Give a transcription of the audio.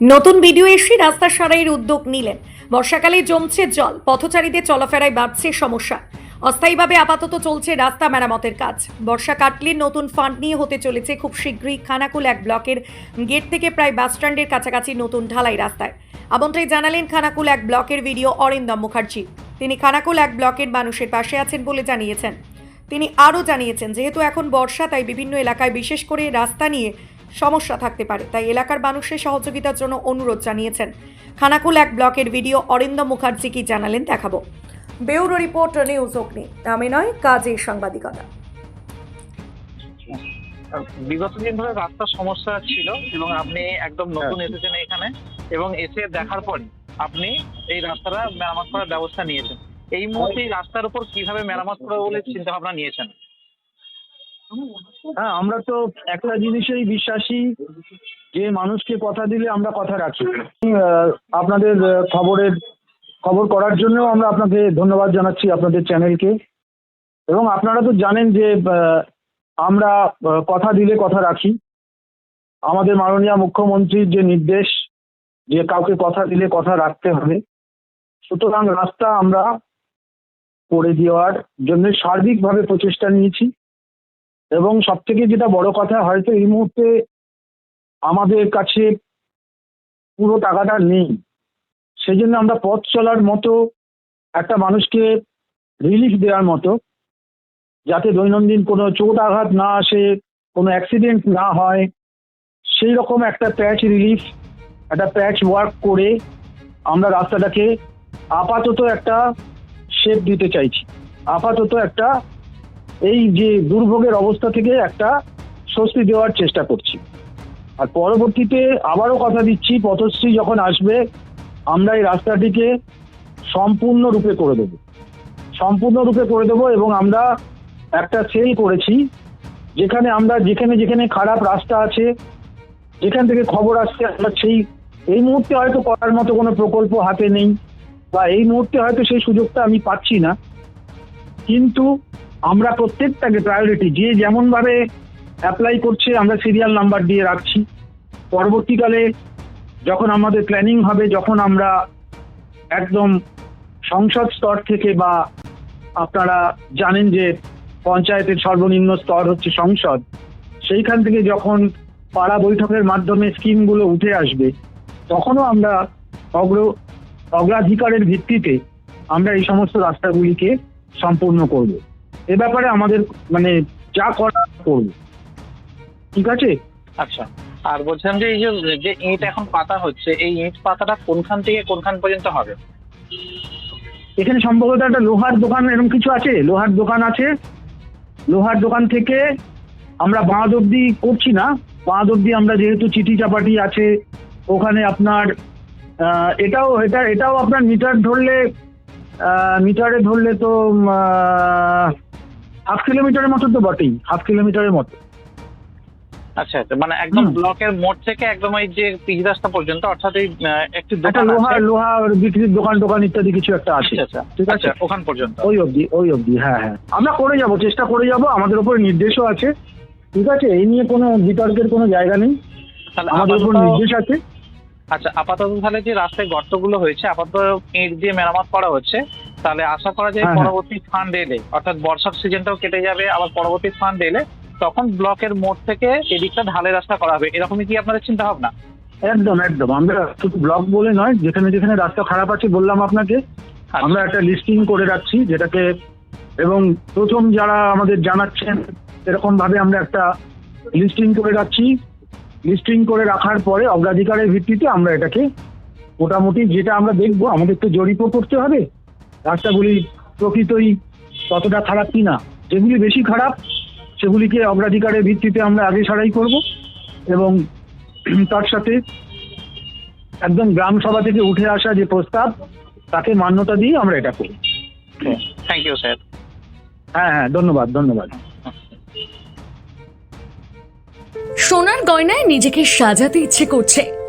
নতুন ভিডিও এসে রাস্তা সারাইয়ের উদ্যোগ নিলেন। বর্ষাকালে জমছে জল, পথচারীদের চলাফেরায় বাড়ছে সমস্যা। অস্থায়ীভাবে আপাতত চলছে রাস্তা মেরামতের কাজ। বর্ষা কাটলে নতুন ফান্ড নিয়ে হতে চলেছে খুব শীঘ্রই খানাকুল এক ব্লকের গেট থেকে প্রায় বাসস্ট্যান্ডের কাছাকাছি নতুন ঢালাই রাস্তায়। আমন্ত্রণে জানালেন খানাকুল এক ব্লকের ভিডিও অরিন্দম মুখার্জি। তিনি খানাকুল এক ব্লকের মানুষের পাশে আছেন বলে জানিয়েছেন। তিনি আরও জানিয়েছেন, যেহেতু এখন বর্ষা, তাই বিভিন্ন এলাকায় বিশেষ করে রাস্তা নিয়ে সমস্যা থাকতে পারে তাই এলাকার মানুষের সহযোগিতার জন্য অনুরোধ জানিয়েছেন। খানাকুল এক ব্লকের ভিডিও অরিন্দম মুখার্জি কি জানালেন দেখাবো। বেউরো রিপোর্ট নিউজ অগ্নি। নামে নয় কাজে সাংবাদিকতা। বিগত দিন ধরে রাস্তার সমস্যা ছিল এবং আপনি একদম নতুন এসেছেন এখানে এবং এসে দেখার পরে আপনি এই রাস্তাটা মেরামত করার ব্যবস্থা নিয়েছেন। এই মুহূর্তে রাস্তার উপর কীভাবে মেরামত করবে বলে চিন্তা ভাবনা নিয়েছেন? হ্যাঁ আমরা তো একটা জিনিসেই বিশ্বাসী যে মানুষকে কথা দিলে আমরা কথা রাখি। আপনাদের খবরের, খবর করার জন্য আমরা আপনাকে ধন্যবাদ জানাচ্ছি আপনাদের চ্যানেলকে। এবং আপনারা তো জানেন যে আমরা কথা দিলে কথা রাখি। আমাদের মাননীয় মুখ্যমন্ত্রীর যে নির্দেশ যে কাউকে কথা দিলে কথা রাখতে হবে, সুতরাং রাস্তা আমরা করে দেওয়ার জন্য সার্বিকভাবে প্রচেষ্টা নিয়েছি। এবং সব থেকে যেটা বড় কথা, হয়তো এই মুহূর্তে আমাদের কাছে পুরো টাকাটা নেই। সেই জন্য আমরা পথ চলার মতো একটা মানুষকে রিলিফ দেওয়ার মতো, যাতে দৈনন্দিন কোনো চোট আঘাত না আসে, কোনো অ্যাক্সিডেন্ট না হয় সেই রকম একটা প্যাচ রিলিফ একটা প্যাচ ওয়ার্ক করে আমরা রাস্তাটাকে আপাতত একটা শেপ দিতে চাইছি। আপাতত একটা এই যে দুর্ভোগের অবস্থা থেকে একটা স্বস্তি দেওয়ার চেষ্টা করছি। আর পরবর্তীতে আবারও কথা দিচ্ছি, পথশ্রী যখন আসবে, আমরা এই রাস্তাটিকে সম্পূর্ণরূপে করে দেব। সম্পূর্ণরূপে করে দেব এবং আমরা একটা সেল করেছি, যেখানে আমরা যেখানে যেখানে খারাপ রাস্তা আছে, যেখান থেকে খবর আসছে, আমরা সেই, এই মুহূর্তে হয়তো করার মতো কোনো প্রকল্প হাতে নেই, বা এই মুহূর্তে হয়তো সেই সুযোগটা আমি পাচ্ছি না। কিন্তু আমরা প্রত্যেকটাকে প্রায়োরিটি যে যেমন ভাবে অ্যাপ্লাই করছে, আমরা সিরিয়াল নাম্বার দিয়ে রাখছি। পরবর্তীকালে যখন আমাদের প্ল্যানিং হবে, যখন আমরা একদম সংসদ স্তর থেকে বা আপনারা জানেন যে পঞ্চায়েতের সর্বনিম্ন স্তর হচ্ছে সংসদ, সেইখান থেকে যখন পাড়া বৈঠকের মাধ্যমে স্কিমগুলো উঠে আসবে, তখনও আমরা অগ্র, অগ্রাধিকারের ভিত্তিতে আমরা এই সমস্ত রাস্তাগুলিকে সম্পূর্ণ করব। এ ব্যাপারে আমাদের মানে যা করা করব ঠিক আছে? আচ্ছা। আর বলছিলাম যে এই যে ইট এখন পাতা হচ্ছে এই ইট পাতাটা কোনখান থেকে কোনখান পর্যন্ত হবে? এখানে সম্ভবত একটা লোহার দোকান এরকম কিছু আছে? লোহার দোকান আছে। লোহার দোকান থেকে আমরা বাঁধ অব্দি করছি না। বাঁধ অব্দি আমরা যেহেতু চিঠি চাপাটি আছে ওখানে আপনার এটাও এটা এটাও আপনার মিটার ধরলে মিটারে ধরলে তো হাফ কিলোমিটারের মতো তো বটেই হাফ কিলোমিটারের মতো। আচ্ছা আচ্ছা মানে একদম ব্লকের মোড় থেকে একদম এই যে পিচ রাস্তা পর্যন্ত অর্থাৎ এই একটি দোকান লোহা লোহা বিক্রির দোকান টোকান ইত্যাদি কিছু একটা আছে। আচ্ছা আচ্ছা ঠিক আছে? আচ্ছা ওখান পর্যন্ত। ওই অবধি ওই অবধি হ্যাঁ হ্যাঁ। আমরা করে যাব চেষ্টা করে যাব আমাদের উপর নির্দেশও আছে। ঠিক আছে? এই নিয়ে কোনো বিতর্কের কোনো জায়গা নেই। তাহলে আমাদের উপর নির্দেশ আছে। আচ্ছা আপাতত তাহলে যে রাস্তায় গর্তগুলো হয়েছে আপাতত ইট দিয়ে মেরামত করা হচ্ছে। তাহলে আশা করা যায় হ্যাঁ, হ্যাঁ। পরবর্তী ফান্ড এলে অর্থাৎ বর্ষার সিজনটাও কেটে যাবে আবার পরবর্তী ফান্ড এলে তখন ব্লকের মোড় থেকে এদিকটা ঢালের রাস্তা করা হবে। এরকমই কি আপনাদের চিন্তা ভাবনা একদম একদম। আমরা শুধু ব্লক বলে নয় যেখানে যেখানে রাস্তা খারাপ আছে বললাম আপনাকে আচ্ছা। আমরা একটা লিস্টিং করে রাখছি যেটাকে এবং প্রথম যারা আমাদের জানাচ্ছেন এরকম ভাবে আমরা একটা লিস্টিং করে রাখছি। লিস্টিং করে রাখার পরে অগ্রাধিকারের ভিত্তিতে আমরা এটাকে মোটামুটি যেটা আমরা দেখব আমাদের তো জরিপও করতে হবে। রাস্তাগুলি প্রকৃতই ততটা খারাপ কি না যেগুলি বেশি খারাপ সেগুলিকে অগ্রাধিকারের ভিত্তিতে আমরা আগে সারাই করব এবং তার সাথে একদম গ্রাম সভা থেকে উঠে আসা যে প্রস্তাব তাকে মান্যতা দিয়ে আমরা এটা করি থ্যাংক ইউ স্যার হ্যাঁ হ্যাঁ ধন্যবাদ ধন্যবাদ। সোনার গয়নায় নিজেকে সাজাতে ইচ্ছে করছে।